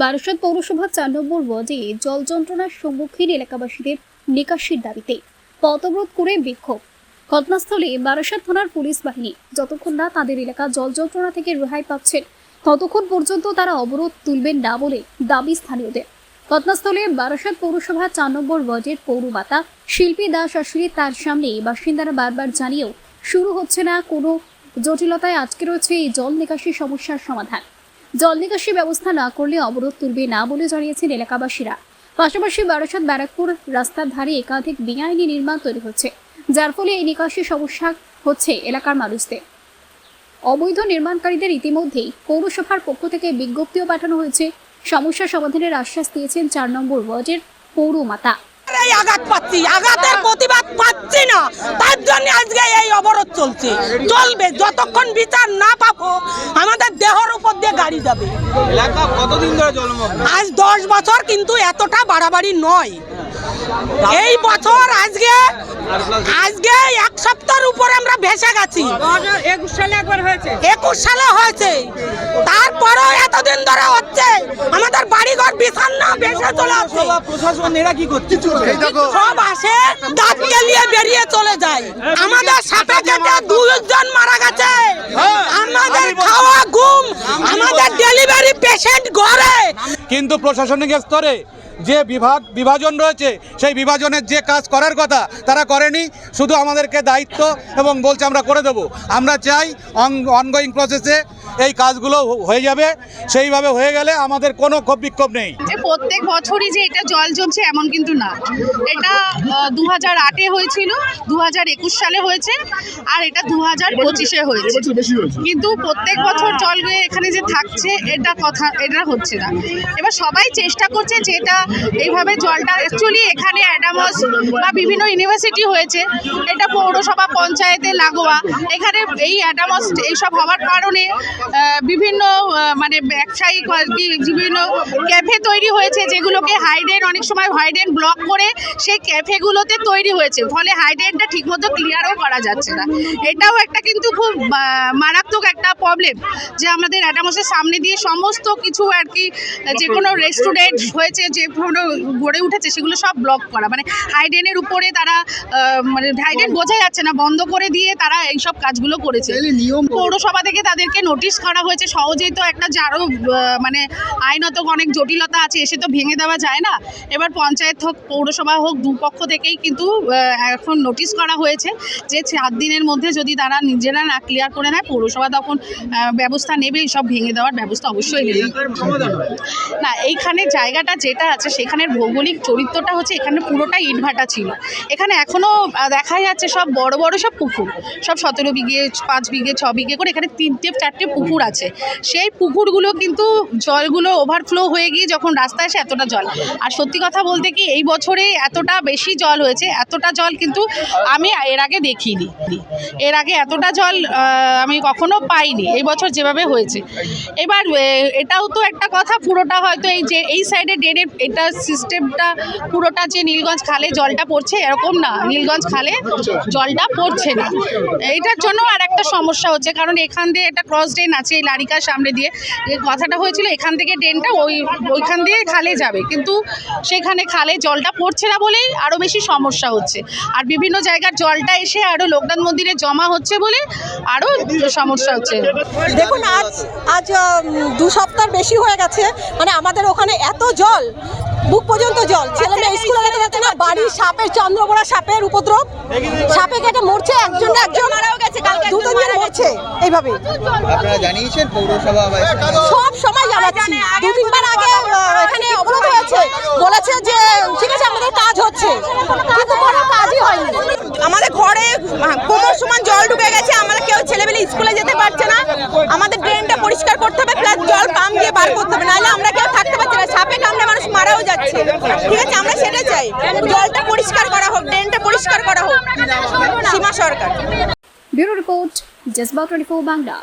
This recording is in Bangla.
বারাসাত পৌরসভা চার নম্বর ওয়ার্ডে জল যন্ত্রণার সম্মুখীন এলাকাবাসীদের নিকাশির দাবিতে পথবরোধ করে বিক্ষোভ। ঘটনাস্থলে বারাসাত থানার পুলিশ বাহিনী যতক্ষণ না তাদের এলাকা জল যন্ত্রণা থেকে রেহাই পাচ্ছেন ততক্ষণ পর্যন্ত তারা অবরোধ তুলবেন না বলে দাবি স্থানীয়দের। ঘটনাস্থলে বারাসাত পৌরসভা চার নম্বর ওয়ার্ডের পৌরমাতা শিল্পী দাস আসলে তার সামনে বাসিন্দারা বারবার জানিয়েও, শুরু হচ্ছে না, কোনো জটিলতায় আটকে রয়েছে এই জল নিকাশি সমস্যার সমাধান। জল নিকাশি ব্যবস্থা না করলে অবরোধ তুলবে না বলে জানিয়েছেন এলাকাবাসীরা। পাশাপাশি বারাসাত ব্যারাকপুর রাস্তার ধারে একাধিক বেআইনি নির্মাণ তৈরি হচ্ছে, যার ফলে এই নিকাশি সমস্যা হচ্ছে এলাকার মানুষদের। অবৈধ নির্মাণকারীদের ইতিমধ্যেই পৌরসভার পক্ষ থেকে বিজ্ঞপ্তিও পাঠানো হয়েছে। সমস্যা সমাধানের আশ্বাস দিয়েছেন চার নম্বর ওয়ার্ডের পৌরমাতা। এই আঘাত পাচ্ছি। আঘাতের প্রতিবাদ পাচ্ছি না। তার জন্য আজকে এই অবরোধ চলছে। চলবে। যতক্ষণ বিচার না পাবো আমাদের দেহর উপর দিয়ে গাড়ি যাবে। আজ দশ বছর কিন্তু এতটা বাড়াবাড়ি নয়। এই বছর আজকে আজকে এক সপ্তাহের উপরে আমরা ভেসে গেছি। একুশ সালে একবার হয়েছে। একুশ সালে হয়েছে। তারপরেও এতদিন ধরে হচ্ছে। আমাদের বাড়িঘর বিছান্ন ভেসে চলে আসছে প্রশাসন এরা কি করছে? সব আসে দাঁত কেলিয়ে বেরিয়ে চলে যায়। আমাদের সাপে কেটে দুজন মারা গেছে। আমাদের খাওয়া ঘুম আমাদের ডেলিভারি পেশেন্ট ঘরে। কিন্তু প্রশাসনিক স্তরে যে বিভাগ বিভাজন রয়েছে সেই বিভাজনের যে কাজ করার কথা তারা করেনি শুধু আমাদেরকে দায়িত্ব এবং বলছে আমরা করে দেব। আমরা চাই অনগোয়িং প্রসেসে এই কাজগুলো হয়ে যাবে। সেইভাবে হয়ে গেলে আমাদের কোনো ক্ষোভ বিক্ষোভ নেই। যে প্রত্যেক বছরই যে এটা জল জমছে এমন কিন্তু না। এটা দু হাজার আটে হয়েছিল দু হাজার একুশ সালে হয়েছে আর এটা দু হাজার পঁচিশে হয়েছে। কিন্তু প্রত্যেক বছর জল গিয়ে এখানে যে থাকছে এটা কথা এটা হচ্ছে না। এবার সবাই চেষ্টা করছে যে এটা এইভাবে জলটা অ্যাকচুয়ালি এখানে অ্যাডামস বা বিভিন্ন ইউনিভার্সিটি হয়েছে। এটা পৌরসভা, পঞ্চায়েতে লাগোয়া। এখানে এই অ্যাডামস এইসব হওয়ার কারণে বিভিন্ন মানে ব্যবসায়িক বিভিন্ন ক্যাফে তৈরি হয়েছে যেগুলোকে হাইডেন অনেক সময় হাইডেন ব্লক করে সেই ক্যাফেগুলোতে তৈরি হয়েছে। ফলে হাইডেনটা ঠিকমতো ক্লিয়ারও করা যাচ্ছে না। এটাও একটা কিন্তু খুব মারাত্মক একটা প্রবলেম যে আমাদের অ্যাডামসের সামনে দিয়ে সমস্ত কিছু আর কি যে কোনো রেস্টুরেন্ট হয়েছে যে গড়ে উঠেছে সেগুলো সব ব্লক করা। মানে হাইডেনের উপরে তারা মানে হাইডেন বোঝা যাচ্ছে না বন্ধ করে দিয়ে তারা এইসব কাজগুলো করেছে। নিয়ম পৌরসভা থেকে তাদেরকে নোটিশ করা হয়েছে সহজেই তো একটা যারও মানে আইনত অনেক জটিলতা আছে এসে তো ভেঙে দেওয়া যায় না। এবার পঞ্চায়েত হোক পৌরসভা হোক দুপক্ষ থেকেই কিন্তু এখন নোটিশ করা হয়েছে যে সাত দিনের মধ্যে যদি তারা নিজেরা না ক্লিয়ার করে নেয় পৌরসভা তখন ব্যবস্থা নেবে সব ভেঙে দেওয়ার ব্যবস্থা অবশ্যই নেবে। না এইখানে জায়গাটা যেটা আছে সেখানের ভৌগোলিক চরিত্রটা হচ্ছে এখানে পুরোটাই ইটভাটা ছিল। এখানে এখনও দেখা যাচ্ছে সব বড় বড় সব পুকুর। সব সতেরো বিঘে, পাঁচ বিঘে, ছ বিঘে করে এখানে তিনটে, চারটে পুকুর আছে। সেই পুকুরগুলো কিন্তু জলগুলো ওভারফ্লো হয়ে গিয়ে যখন রাস্তায় আসে এতটা জল। আর সত্যি কথা বলতে কি, এই বছরে এতটা বেশি জল হয়েছে, এতটা জল কিন্তু আমি এর আগে দেখিনি। এর আগে এতটা জল আমি কখনো পাইনি, এই বছর যেভাবে হয়েছে। এবার এটাও তো একটা কথা, পুরোটা হয়তো এই যে, এই সাইডে ড্রেনের এটা সিস্টেমটা পুরোটা যে নীলগঞ্জ খালে জলটা পড়ছে, এরকম না। নীলগঞ্জ খালে জলটা পড়ছে না। এইটার জন্য আর একটা সমস্যা হচ্ছে, কারণ এখান দিয়ে একটা ক্রস ড্রেন আছে এই লারিকার সামনে দিয়ে। কথাটা হয়েছিল, এখান থেকে ড্রেনটা ওই, ওইখান দিয়ে খালে যাবে। কিন্তু সেখানে খালে জলটা পড়ছে না বলেই আরও বেশি সমস্যা হচ্ছে। আর বিভিন্ন জায়গার জলটা এসে আরও লোকনাথ মন্দিরে জমা হচ্ছে বলে আরও সমস্যা হচ্ছে। দেখুন, আজ আজ দু সপ্তাহ বেশি হয়ে গেছে। মানে আমাদের ওখানে এত জল বুক পর্যন্ত জল। ছেলে মেয়ে স্কুলে যেতে যাচ্ছে না বাড়ির সাপের চন্দ্রবোড়া সাপের উপদ্রব। সাপে কেটে মরছে একজন না একজন মারাও গেছে কালকে দুজন মরছে এইভাবে। আপনারা জানিয়েছেন পৌরসভা বা সব সময় জানাচ্ছি। দু তিনবার আগে এখানে অবরোধ হয়েছে। বলেছে যে ঠিক আছে আমাদের কাজ হচ্ছে। কিন্তু কোনো কাজই হয়নি। আমাদের ঘরে কোমর সমান জল ঢুকে গেছে আমরা কেউ ছেলেমেয়ে স্কুলে যেতে পারছে না। আমাদের ড্রেনটা পরিষ্কার করতে হবে প্লাস জল পাম্প দিয়ে বার করতে হবে নাহলে আমরা কেউ থাকতে পারছি না সাপে কামড়ে মানুষ মারাও যাচ্ছে ঠিক আছে, আমরা সেটা চাই। জলটা পরিষ্কার করা হোক, ড্রেনটা পরিষ্কার করা হোক। সীমা সরকার। ব্যুরো রিপোর্ট জেসবা টোয়েন্টি বাংলা।